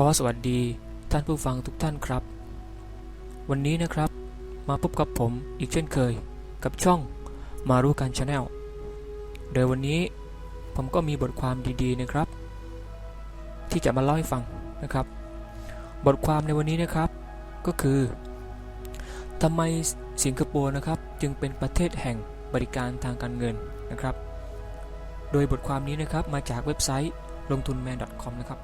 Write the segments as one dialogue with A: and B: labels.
A: ขอสวัสดีท่านผู้ฟังทุกท่านครับ วันนี้นะครับมาพบกับผมอีกเช่นเคยกับช่องมารู้กันชาแนลโดยวันนี้ผมก็มีบทความดีๆนะครับ ที่จะมาเล่าให้ฟังนะครับ บทความในวันนี้นะครับก็คือทำไมสิงคโปร์นะครับจึงเป็นประเทศแห่งบริการทางการเงินนะครับ โดยบทความนี้นะครับมาจากเว็บไซต์ลงทุนแมน .com นะครับ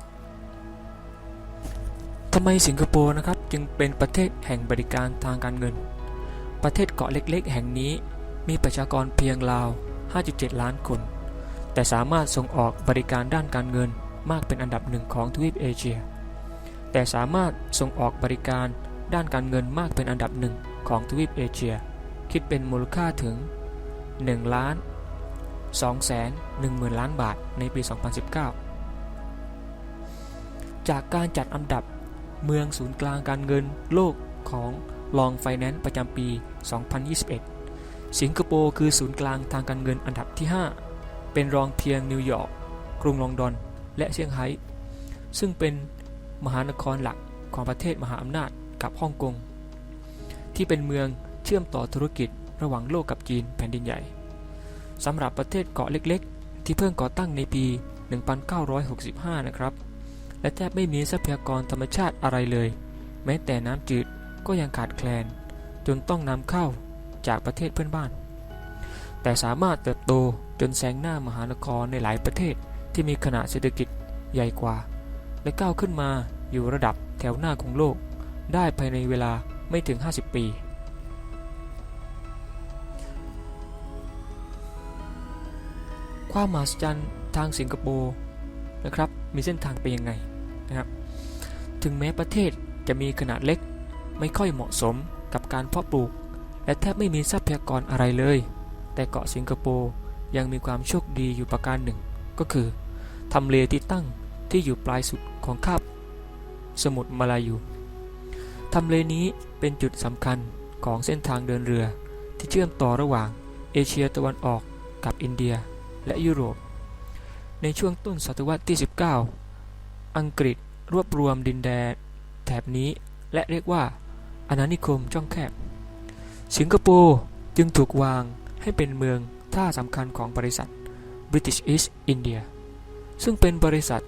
A: ทำไมสิงคโปร์นะครับจึงเป็นประเทศแห่งบริการทางการเงิน ประเทศเกาะเล็ก ๆ แห่งนี้มีประชากรเพียงราว 5.7 ล้านคน แต่สามารถส่งออกบริการด้านการเงินมากเป็นอันดับหนึ่งของทวีปเอเชีย แต่สามารถส่งออกบริการด้านการเงินมากเป็นอันดับหนึ่งของทวีปเอเชีย คิดเป็นมูลค่าถึง1ล้าน2แสน1หมื่นล้านบาทในปี 2019 จากการจัดอันดับ เมืองศูนย์กลางการเงินโลกของ Long Finance ประจำปี 2021 สิงคโปร์คือศูนย์กลางทางการเงินอันดับที่ 5 เป็นรองเพียงนิวยอร์กกรุงลอนดอน และเซี่ยงไฮ้ซึ่งเป็นมหานครหลักของประเทศมหาอำนาจกับฮ่องกง ที่เป็นเมืองเชื่อมต่อธุรกิจระหว่างโลกกับจีนแผ่นดินใหญ่สำหรับประเทศเกาะเล็ก ๆ ที่เพิ่งก่อตั้งในปี 1965 นะครับ และแทบไม่มีทรัพยากรธรรมชาติอะไรเลย แม้แต่น้ำจืดก็ยังขาดแคลน จนต้องนำเข้าจากประเทศเพื่อนบ้าน แต่สามารถเติบโตจนแซงหน้ามหานครในหลายประเทศที่มีขนาดเศรษฐกิจใหญ่กว่า และก้าวขึ้นมาอยู่ระดับแถวหน้าของโลก ได้ภายในเวลาไม่ถึง 50 ปี ความมหัศจรรย์ทางสิงคโปร์นะครับ มีเส้นทางไปยังไง นะครับ ถึงแม้ประเทศจะมีขนาดเล็ก ไม่ค่อยเหมาะสมกับการเพาะปลูก และแทบไม่มีทรัพยากรอะไรเลย แต่เกาะสิงคโปร์ยังมีความโชคดีอยู่ประการหนึ่ง ก็คือทำเลที่ตั้งที่อยู่ปลายสุดของคาบสมุทรมาลายูทำเลนี้เป็นจุดสำคัญของเส้นทางเดินเรือที่เชื่อมต่อระหว่างเอเชียตะวันออกกับอินเดียและยุโรป ในช่วงต้นศตวรรษที่ 19 อังกฤษรวบรวมดินแดนแถบนี้ และเรียกว่าอาณานิคมช่องแคบ สิงคโปร์จึงถูกวางให้เป็นเมืองท่าสำคัญของบริษัท British East India ซึ่งเป็นบริษัท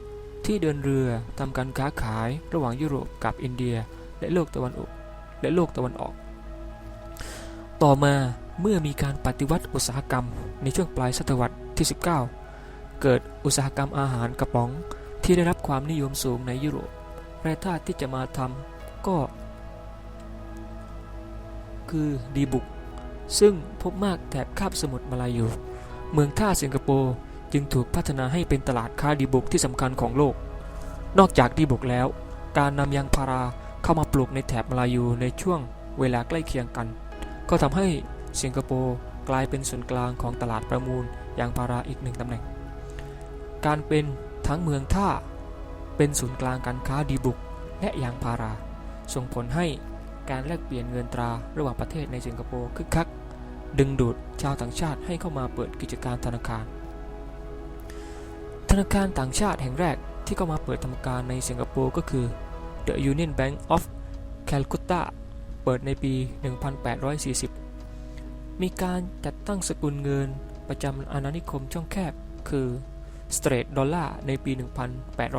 A: ที่เดินเรือทำการค้าขายระหว่างยุโรปกับอินเดียและโลกตะวันออกและโลกตะวันออก ต่อมาเมื่อมีการปฏิวัติอุตสาหกรรมในช่วงปลายศตวรรษที่ 19 เกิดอุตสาหกรรมอาหารกระป๋อง ที่ได้รับความนิยมสูงในยุโรปแร่ธาตุที่จะมาทำก็ คือดีบุก ซึ่งพบมากแถบคาบสมุทรมาลายู เมืองท่าสิงคโปร์จึงถูกพัฒนาให้เป็นตลาดค้าดีบุกที่สำคัญของโลก นอกจากดีบุกแล้ว การนำยางพาราเข้ามาปลูกในแถบมาลายูในช่วงเวลาใกล้เคียงกัน ก็ทำให้สิงคโปร์กลายเป็นศูนย์กลางของตลาดประมูลยางพาราอีกหนึ่งตำแหน่ง การเป็น ทั้งเมืองท่า เป็นศูนย์กลางการค้าดีบุก และยางพารา ส่งผลให้การแลกเปลี่ยนเงินตราระหว่างประเทศในสิงคโปร์คึกคัก ดึงดูดชาวต่างชาติให้เข้ามาเปิดกิจการธนาคาร ธนาคารต่างชาติแห่งแรกที่เข้ามาเปิดทำการในสิงคโปร์ก็คือ The Union Bank of Calcutta เปิดในปี 1840 มีการจัดตั้งสกุลเงินประจำอาณานิคมช่องแคบคือ Straight Dollar ในปี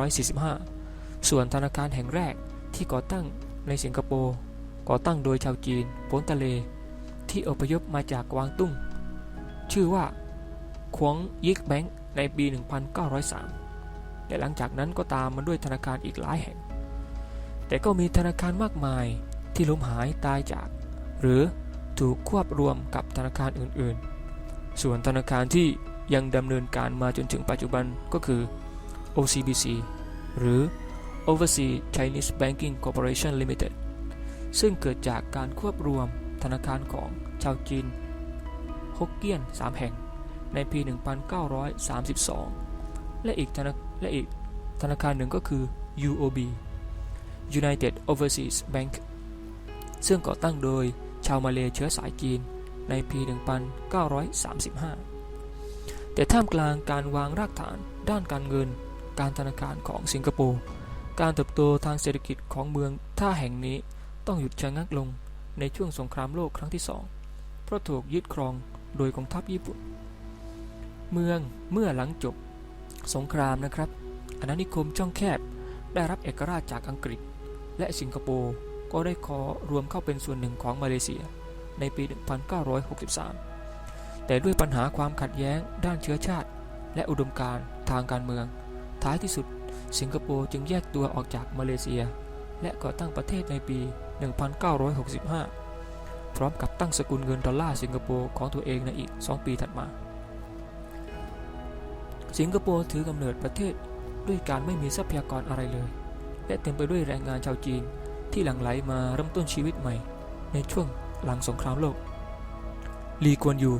A: 1845 ส่วนธนาคารแห่งแรกที่ก่อตั้งในสิงคโปร์ก่อตั้งโดยชาวจีนพ้นทะเล ที่อพยพมาจากกวางตุ้ง ชื่อว่าควงยิกแบงค์ในปี 1903 และหลังจากนั้นก็ตามมาด้วยธนาคารอีกหลายแห่ง แต่ก็มีธนาคารมากมายที่ล้มหายตายจาก หรือถูกควบรวมกับธนาคารอื่นๆ ส่วนธนาคารที่ ยังดำเนินการมาจนถึงปัจจุบันก็คือ OCBC หรือ Overseas Chinese Banking Corporation Limited ซึ่งเกิดจากการควบรวมธนาคารของชาวจีนฮกเกี้ยน 3 แห่ง ในปี 1932 และอีกธนาและอีกธนาคารหนึ่งก็คือ UOB United Overseas Bank ซึ่งก่อตั้งโดยชาวมาเลเชื้อสายจีนในปี 1935 แต่ท่ามกลางการวางรากฐานด้านการเงิน การธนาคารของสิงคโปร์ การเติบโตทางเศรษฐกิจของเมืองท่าแห่งนี้ต้องหยุดชะงักลงในช่วงสงครามโลกครั้งที่สอง เพราะถูกยึดครองโดยกองทัพญี่ปุ่น เมืองเมื่อหลังจบสงครามนะครับอาณานิคมช่องแคบได้รับเอกราชจากอังกฤษ และสิงคโปร์ก็ได้ขอรวมเข้าเป็นส่วนหนึ่งของมาเลเซียในปี 1963 แต่ด้วยปัญหาความขัดแย้ง ด้านเชื้อชาติ และอุดมการณ์ทางการเมือง ท้ายที่สุด สิงคโปร์จึงแยกตัวออกจากมาเลเซีย และก่อตั้งประเทศในปี 1965 พร้อมกับตั้งสกุลเงินดอลลาร์สิงคโปร์ของตัวเองในอีก 2 ปีถัดมา สิงคโปร์ถือกำเนิดประเทศด้วยการไม่มีทรัพยากรอะไรเลย และเต็มไปด้วยแรงงานชาวจีนที่หลั่งไหลมาเริ่มต้นชีวิตใหม่ ในช่วงหลังสงครามโลกลีกวนยู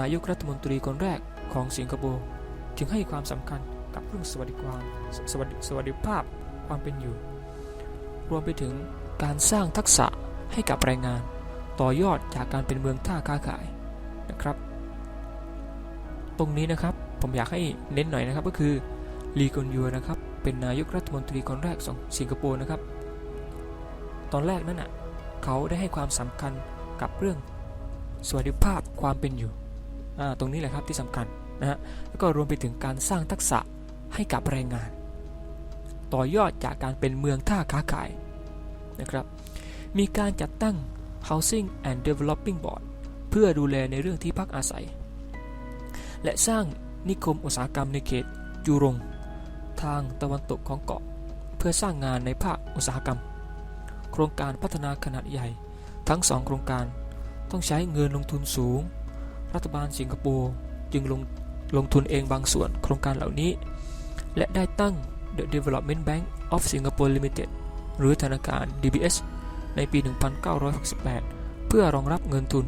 A: นายกรัฐมนตรีคนแรกของสิงคโปร์จึงให้ความสำคัญกับเรื่องสวัสดิความสวัสดิสวัสดิภาพความเป็นอยู่ รวมไปถึงการสร้างทักษะให้กับแรงงาน ต่อยอดจากการเป็นเมืองท่าค้าขายนะครับ ตรงนี้นะครับผมอยากให้เน้นหน่อยนะครับก็คือลีกวนยูนะครับเป็นนายกรัฐมนตรีคนแรกของสิงคโปร์นะครับ ตอนแรกนั้นอะเขาได้ให้ความสำคัญกับเรื่องสวัสดิภาพความเป็นอยู่ ตรงนี้แหละครับที่สำคัญนะฮะแล้วก็รวมไปถึงการสร้างทักษะให้กับแรงงาน ต่อยอดจากการเป็นเมืองท่าค้าขายนะครับมีการจัดตั้ง Housing and Developing Board เพื่อดูแลในเรื่องที่พักอาศัย และสร้างนิคมอุตสาหกรรมในเขตยูรง ทางตะวันตกของเกาะ เพื่อสร้างงานในภาคอุตสาหกรรม โครงการพัฒนาขนาดใหญ่ ทั้งสองโครงการต้องใช้เงินลงทุนสูง รัฐบาลสิงคโปร์จึงลงลงทุนเองบางส่วนโครงการเหล่านี้ และได้ตั้ง The Development Bank of Singapore Limited หรือธนาคาร DBS ในปี 1968 เพื่อรองรับเงินทุน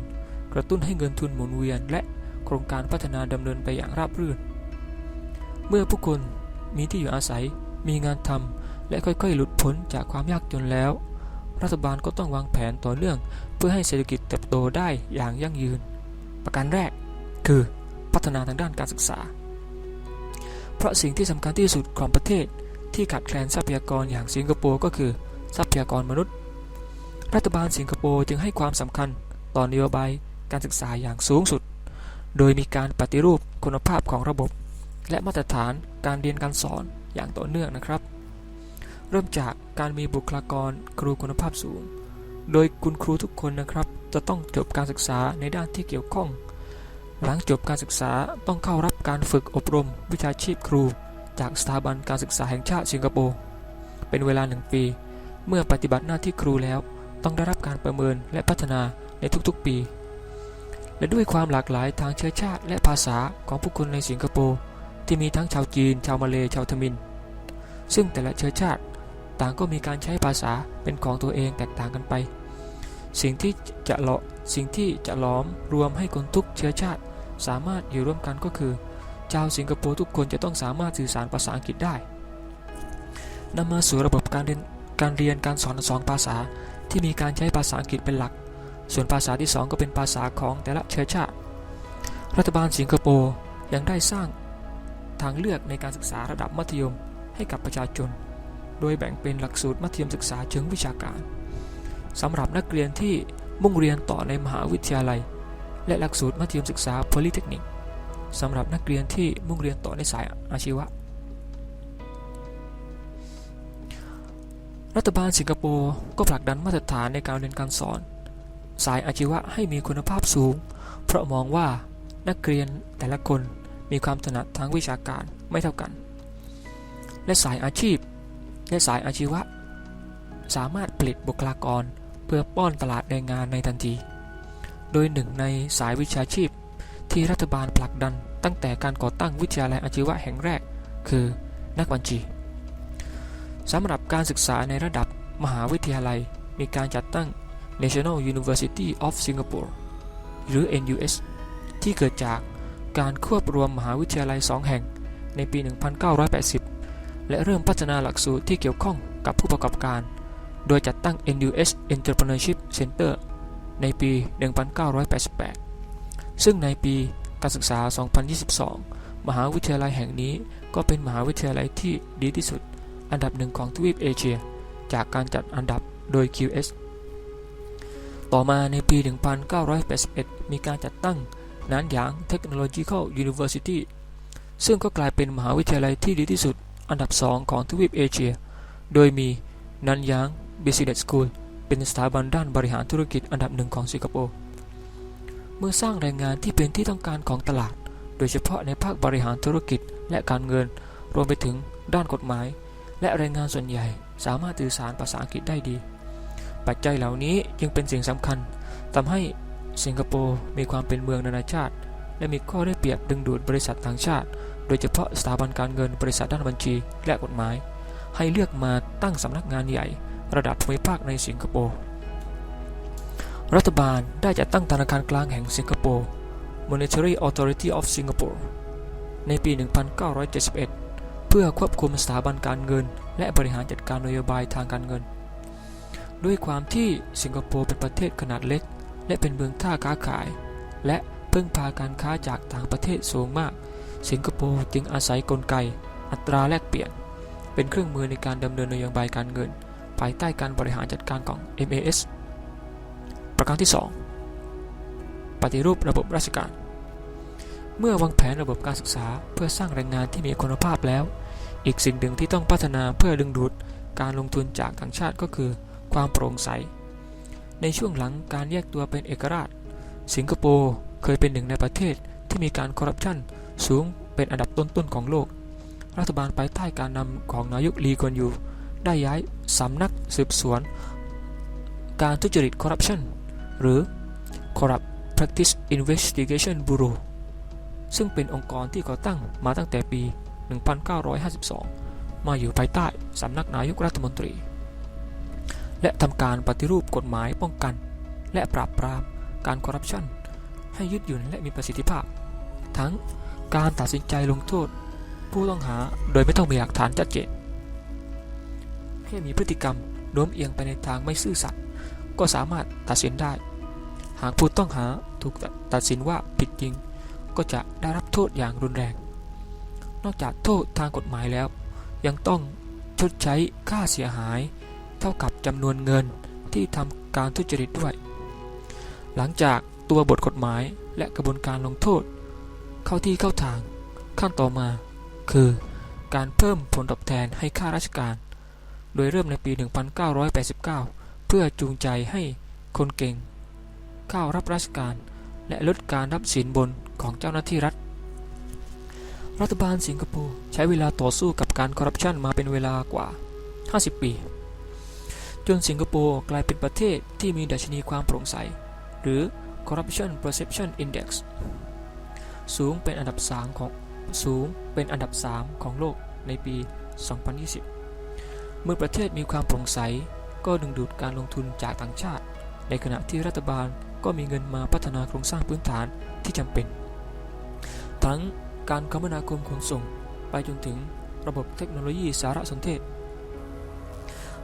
A: กระตุ้นให้เงินทุนหมุนเวียน และโครงการพัฒนาดำเนินไปอย่างราบรื่น เมื่อผู้คนมีที่อยู่อาศัย มีงานทำและค่อยๆ หลุดพ้นจากความยากจนแล้ว รัฐบาลก็ต้องวางแผนต่อเนื่อง เพื่อให้เศรษฐกิจเติบโตได้อย่างยั่งยืน ประการแรกคือพัฒนาทางด้านการศึกษา เพราะสิ่งที่สำคัญที่สุดของประเทศที่ขาดแคลนทรัพยากรอย่างสิงคโปร์ก็คือทรัพยากรมนุษย์ รัฐบาลสิงคโปร์จึงให้ความสำคัญต่อนโยบายการศึกษาอย่างสูงสุด โดยมีการปฏิรูปคุณภาพของระบบ และมาตรฐานการเรียนการสอนอย่างต่อเนื่องนะครับ เริ่มจากการมีบุคลากรครูคุณภาพสูง โดยคุณครูทุกคนนะครับ จะต้องจบการศึกษาในด้านที่เกี่ยวข้อง หลังจบการศึกษาต้องเข้ารับการฝึกอบรมวิชาชีพครู จากสถาบันการศึกษาแห่งชาติสิงคโปร์เป็นเวลาหนึ่งปี เมื่อปฏิบัติหน้าที่ครูแล้ว ต้องได้รับการประเมินและพัฒนาในทุกๆปี และด้วยความหลากหลายทางเชื้อชาติและภาษาของผู้คนในสิงคโปร์ที่มีทั้งชาวจีน ชาวมาเลชาวทมิน ซึ่งแต่ละเชื้อชาติต่างก็มีการใช้ภาษาเป็นของตัวเองแตกต่างกันไป สิ่งที่จะเลาะสิ่งที่จะล้อมรวมให้คนทุกเชื้อชาติ สามารถอยู่ร่วมกันก็คือชาวสิงคโปร์ทุกคนจะต้องสามารถสื่อสารภาษาอังกฤษได้นำมาสู่ระบบการเรียนการเรียนการสอนสองภาษาที่มีการใช้ภาษาอังกฤษเป็นหลัก ส่วนภาษาที่สองก็เป็นภาษาของแต่ละเชื้อชาติ รัฐบาลสิงคโปร์ยังได้สร้างทางเลือกในการศึกษาระดับมัธยมให้กับประชาชน โดยแบ่งเป็นหลักสูตรมัธยมศึกษาเชิงวิชาการ สำหรับนักเรียนที่มุ่งเรียนต่อในมหาวิทยาลัย และหลักสูตรมัธยมศึกษา Polytechnic สำหรับนักเรียนที่มุ่งเรียนต่อในสายอาชีวะ รัฐบาลสิงคโปร์ก็ผลักดันมาตรฐานในการเรียนการสอน สายอาชีวะให้มีคุณภาพสูง เพราะมองว่านักเรียนแต่ละคนมีความถนัดทางวิชาการไม่เท่ากัน และสายอาชีพและสายอาชีวะ สามารถผลิตบุคลากร เพื่อป้อนตลาดแรงงานในทันที โดยหนึ่งในสายวิชาชีพที่รัฐบาลผลักดันตั้งแต่การก่อตั้งวิทยาลัยอาชีวะแห่งแรก คือนักบัญชีสำหรับการศึกษาในระดับมหาวิทยาลัยมีการจัดตั้ง National University of Singapore หรือ NUS ที่เกิดจากการควบรวมมหาวิทยาลัยสองแห่งในปี 1980 และเริ่มพัฒนาหลักสูตรที่เกี่ยวข้องกับผู้ประกอบการ โดยจัดตั้ง NUS Entrepreneurship Center ในปี 1988 ซึ่งในปีการศึกษา 2022 มหาวิทยาลัยแห่งนี้ก็เป็นมหาวิทยาลัยที่ดีที่สุด อันดับหนึ่งของทวีปเอเชีย จากการจัดอันดับโดย QS ต่อมาในปี 1981 มีการจัดตั้งนานหยาง Technological University ซึ่งก็กลายเป็นมหาวิทยาลัยที่ดีที่สุด อันดับสองของทวีปเอเชีย โดยมีนันยาง Business School เป็นสถาบันด้านบริหารธุรกิจอันดับหนึ่งของสิงคโปร์ เมื่อสร้างแรงงานที่เป็นที่ต้องการของตลาด โดยเฉพาะในภาคบริหารธุรกิจและการเงิน รวมไปถึงด้านกฎหมาย และแรงงานส่วนใหญ่ สามารถสื่อสารภาษาอังกฤษได้ดี ปัจจัยเหล่านี้จึงเป็นสิ่งสำคัญทำให้สิงคโปร์มีความเป็นเมืองนานาชาติ และมีข้อได้เปรียบดึงดูดบริษัทต่างชาติ โดยเฉพาะสถาบันการเงินบริษัทด้านบัญชีและกฎหมาย ให้เลือกมาตั้งสำนักงานใหญ่ ระดับภูมิภาคในสิงคโปร์ รัฐบาลได้จัดตั้งธนาคารกลางแห่งสิงคโปร์ Monetary Authority of Singapore ในปี 1971 เพื่อควบคุมสถาบันการเงิน และบริหารจัดการนโยบายทางการเงิน ด้วยความที่สิงคโปร์เป็นประเทศขนาดเล็ก และเป็นเมืองท่าค้าขาย และพึ่งพาการค้าจากต่างประเทศสูงมาก สิงคโปร์จึงอาศัยกลไก อัตราแลกเปลี่ยน เป็นเครื่องมือในการดำเนินนโยบายการเงิน ภายใต้การบริหารจัดการของ MAS ประการที่ 2 ปฏิรูประบบราชการ เมื่อวางแผนระบบการศึกษาเพื่อสร้างแรงงานที่มีคุณภาพแล้ว อีกสิ่งหนึ่งที่ต้องพัฒนาเพื่อดึงดูดการลงทุนจากต่างชาติก็คือ ความโปร่งใส ในช่วงหลังการแยกตัวเป็นเอกราช สิงคโปร์เคยเป็นหนึ่งในประเทศที่มีการคอร์รัปชันสูงเป็นอันดับต้นๆของโลก รัฐบาลภายใต้การนำของนายกลีกวนยู ได้ย้ายสำนักสืบสวน การทุจริตคอร์รัปชันหรือ Corrupt Practice Investigation Bureau ซึ่งเป็นองค์กรที่ก่อตั้งมาตั้งแต่ปี 1952 มาอยู่ภายใต้สำนักนายกรัฐมนตรี และทำการปฏิรูปกฎหมายป้องกัน และปราบปรามการคอร์รัปชันให้ยืดหยุ่นและมีประสิทธิภาพ ทั้งการตัดสินใจลงโทษ ผู้ต้องหาโดยไม่ต้องมีหลักฐานชัดเจน ให้มีพฤติกรรมโน้มเอียงไปในทางไม่ซื่อสัตย์ก็สามารถตัดสินได้ หากผู้ต้องหาถูกตัดสินว่าผิดจริง ก็จะได้รับโทษอย่างรุนแรง นอกจากโทษทางกฎหมายแล้ว ยังต้องชดใช้ค่าเสียหาย เท่ากับจำนวนเงินที่ทำการทุจริตด้วย หลังจากตัวบทกฎหมายและกระบวนการลงโทษ เข้าที่เข้าทางขั้นต่อมา คือ การเพิ่มผลตอบแทนให้ข้าราชการ โดยเริ่มในปี 1989 เพื่อจูงใจให้คนเก่ง เข้ารับราชการ และลดการรับสินบนของเจ้าหน้าที่รัฐ รัฐบาลสิงคโปร์ใช้เวลาต่อสู้กับการคอร์รัปชันมาเป็นเวลากว่า 50 ปี จนสิงคโปร์กลายเป็นประเทศที่มีดัชนีความโปร่งใส หรือ Corruption Perception Index สูงเป็นอันดับ3ของสูงเป็นอันดับ 3 ของโลกในปี 2020 เมื่อประเทศมีความโปร่งใส ก็ดึงดูดการลงทุนจากต่างชาติ ในขณะที่รัฐบาลก็มีเงินมาพัฒนาโครงสร้างพื้นฐานที่จำเป็น ทั้งการคมนาคมขนส่ง ไปจนถึงระบบเทคโนโลยีสารสนเทศ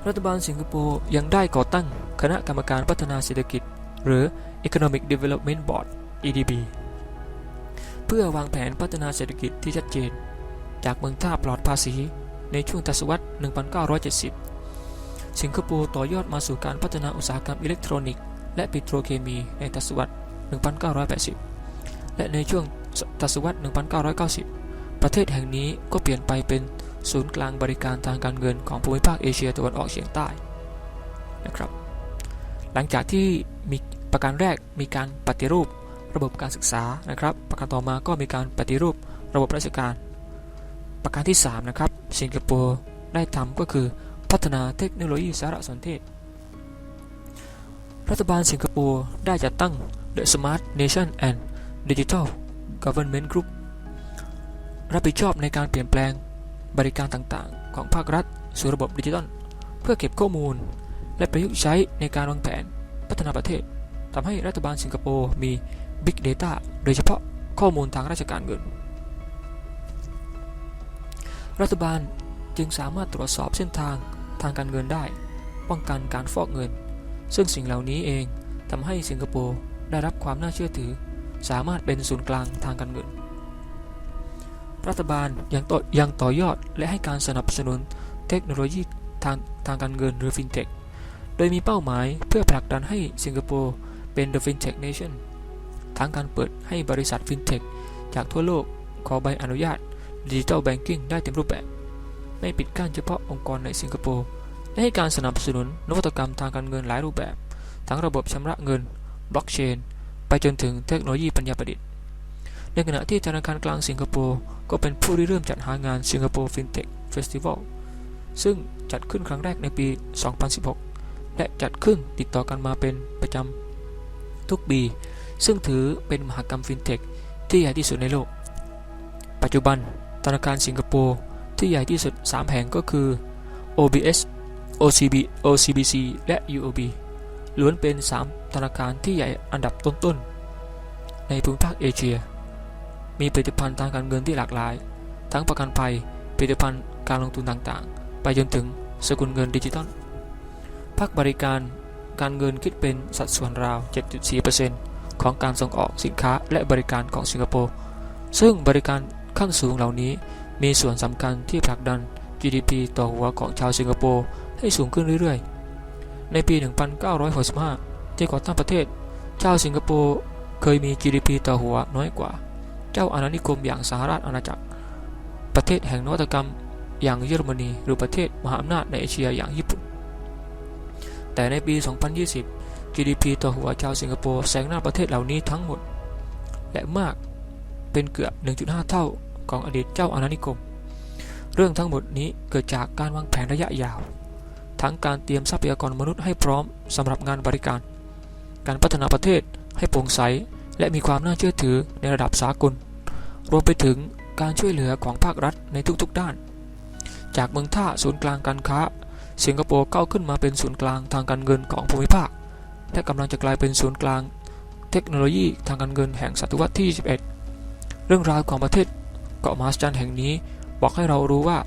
A: รัฐบาลสิงคโปร์ยังได้ก่อตั้งคณะกรรมการพัฒนาเศรษฐกิจ หรือ Economic Development Board EDB เพื่อวางแผนพัฒนาเศรษฐกิจที่ชัดเจน จากเมืองท่าปลอดภาษี ในช่วงทศวรรษ 1970 สิงคโปร์ต่อยอดมาสู่การพัฒนาอุตสาหกรรมอิเล็กทรอนิกส์และปิโตรเคมีในทศวรรษ 1980 และในช่วงทศวรรษ 1990 ประเทศแห่งนี้ก็เปลี่ยนไปเป็นศูนย์กลางบริการทางการเงินของภูมิภาคเอเชียตะวันออกเฉียงใต้นะครับ หลังจากที่มีประการแรกมีการปฏิรูประบบการศึกษานะครับ ประการต่อมาก็มีการปฏิรูประบบราชการ ประการที่3นะครับ สิงคโปร์ได้ทำก็คือพัฒนาเทคโนโลยีสารสนเทศ รัฐบาลสิงคโปร์ได้จัดตั้ง The Smart Nation and Digital Government Group รับผิดชอบในการเปลี่ยนแปลงบริการต่างๆ ของภาครัฐสู่ระบบดิจิทัล เพื่อเก็บข้อมูล และประยุกต์ใช้ในการวางแผนพัฒนาประเทศทำให้รัฐบาลสิงคโปร์มี Big Data โดยเฉพาะข้อมูลทางราชการเงิน รัฐบาลจึงสามารถตรวจสอบเส้นทางทางการเงินได้ ป้องกันการฟอกเงิน ซึ่งสิ่งเหล่านี้เองทำให้สิงคโปร์ได้รับความน่าเชื่อถือ สามารถเป็นศูนย์กลางทางการเงิน รัฐบาลยังต่อยังต่อยอดและให้การสนับสนุนเทคโนโลยีทางทางการเงินหรือ FinTech โดยมีเป้าหมายเพื่อผลักดันให้สิงคโปร์เป็น The FinTech Nation ทั้งการเปิดให้บริษัท FinTech จากทั่วโลกขอใบอนุญาต Digital Banking ได้เต็มรูปแบบ ไม่ปิดกั้นเฉพาะองค์กรในสิงคโปร์ และให้การสนับสนุนนวัตกรรมทางการเงินหลายรูปแบบ ทั้งระบบชำระเงิน บล็อกเชน ไปจนถึงเทคโนโลยีปัญญาประดิษฐ์ ในขณะที่ธนาคารกลางสิงคโปร์ก็เป็นผู้ริเริ่มจัดหางานสิงคโปร์ FinTech Festival ซึ่งจัดขึ้นครั้งแรกในปี 2016 และจัดขึ้นติดต่อกันมาเป็นประจำทุกปี ซึ่งถือเป็นมหกรรม FinTech ที่ใหญ่ที่สุดในโลก ปัจจุบัน ธนาคารสิงคโปร์ที่ใหญ่ที่สุด 3 แห่งก็คือ OBS OCB OCBC และ UOB ล้วนเป็น 3 ธนาคารที่ใหญ่อันดับต้นๆ ในภูมิภาคเอเชีย มีผลิตภัณฑ์ทางการเงินที่หลากหลาย ทั้งประกันภัย ผลิตภัณฑ์การลงทุนต่างๆ ไปจนถึงสกุลเงินดิจิตอล ภาคบริการการเงินคิดเป็นสัดส่วนราว 7.4%ของการส่งออกสินค้าและบริการของสิงคโปร์ ซึ่งบริการ ขั้นสูงเหล่านี้มีส่วนสำคัญที่ผลักดัน GDP ต่อหัวของชาวสิงคโปร์ให้สูงขึ้นเรื่อยๆ ในปี 1965 ที่ก่อตั้งประเทศ ชาวสิงคโปร์เคยมี GDP ต่อหัวน้อยกว่า เจ้าอาณานิคมอย่างสหราชอาณาจักร ประเทศแห่งนวัตกรรมอย่างเยอรมนี หรือประเทศมหาอำนาจในเอเชียอย่างญี่ปุ่น แต่ในปี 2020 GDP ต่อหัวชาวสิงคโปร์แซงหน้าประเทศเหล่านี้ทั้งหมด และมากเป็นเกือบ 1.5 เท่า ของอดีตเจ้าอาณานิคม เรื่องทั้งหมดนี้เกิดจากการวางแผนระยะยาว ทั้งการเตรียมทรัพยากรมนุษย์ให้พร้อมสำหรับงานบริการ การพัฒนาประเทศให้โปร่งใสและมีความน่าเชื่อถือในระดับสากล รวมไปถึงการช่วยเหลือของภาครัฐในทุกๆด้าน จากเมืองท่าศูนย์กลางการค้า สิงคโปร์ก้าวขึ้นมาเป็นศูนย์กลางทางการเงินของภูมิภาค และกำลังจะกลายเป็นศูนย์กลาง เทคโนโลยีทางการเงินแห่งศตวรรษที่ 21 เรื่องราวของประเทศ เกาะมาสจันแห่งนี้บอกให้เรารู้ว่า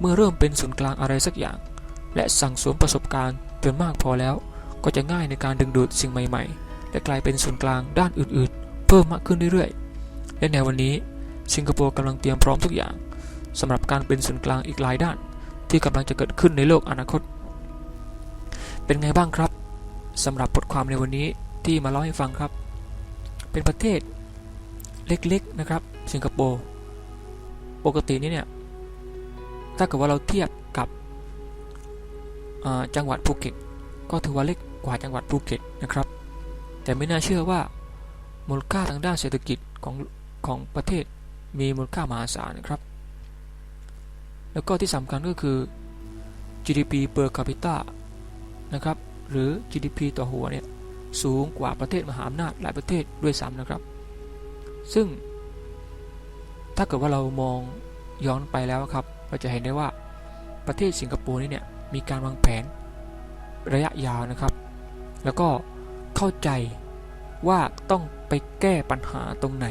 A: เมื่อเริ่มเป็นศูนย์กลางอะไรสักอย่าง และสั่งสมประสบการณ์จนมากพอแล้ว ก็จะง่ายในการดึงดูดสิ่งใหม่ๆ และกลายเป็นศูนย์กลางด้านอื่นๆ เพิ่มมากขึ้นเรื่อยๆ และในวันนี้สิงคโปร์กำลังเตรียมพร้อมทุกอย่างสำหรับการเป็นศูนย์กลางอีกหลายด้าน ที่กำลังจะเกิดขึ้นในโลกอนาคต เป็นไงบ้างครับสำหรับบทความในวันนี้ที่มาเล่าให้ฟังครับ เป็นประเทศเล็กๆนะครับ สิงคโปร์ ปกตินี่เนี่ย ถ้าเกิดว่าเราเทียบกับจังหวัดภูเก็ต ก็ถือว่าเล็กกว่าจังหวัดภูเก็ตนะครับ แต่ไม่น่าเชื่อว่ามูลค่าทางด้านเศรษฐกิจของของประเทศมีมูลค่ามหาศาลนะครับ แล้วก็ที่สำคัญก็คือ GDP per capita นะครับ หรือ GDP ต่อหัวเนี่ยสูงกว่าประเทศมหาอำนาจหลายประเทศด้วยซ้ำนะครับ ซึ่ง ถ้าเกิดว่าเรามองย้อนไปแล้วครับ เราจะเห็นได้ว่าประเทศสิงคโปร์นี่เนี่ยมีการวางแผนระยะยาวนะครับ แล้วก็เข้าใจว่าต้องไปแก้ปัญหาตรงไหน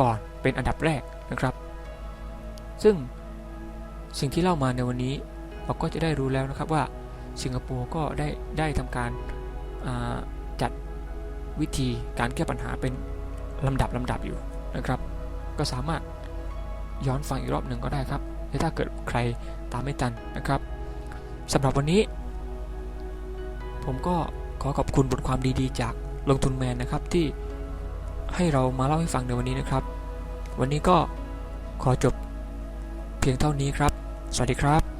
A: ก่อนเป็นอันดับแรกนะครับ ซึ่งสิ่งที่เล่ามาในวันนี้เราก็จะได้รู้แล้วนะครับว่าสิงคโปร์ก็ได้ได้ทำการาจัดวิธีการแก้ปัญหาเป็นลำดับลำดับอยู่ นะครับ ก็สามารถย้อนฟังอีกรอบหนึ่งก็ได้ครับถ้าเกิดใครตามไม่ทันนะครับสำหรับวันนี้ ผมก็ขอขอบคุณบทความดีๆ จากลงทุนแมนนะครับที่ให้เรามาเล่าให้ฟังในวันนี้นะครับ วันนี้ก็ขอจบเพียงเท่านี้ครับ สวัสดีครับ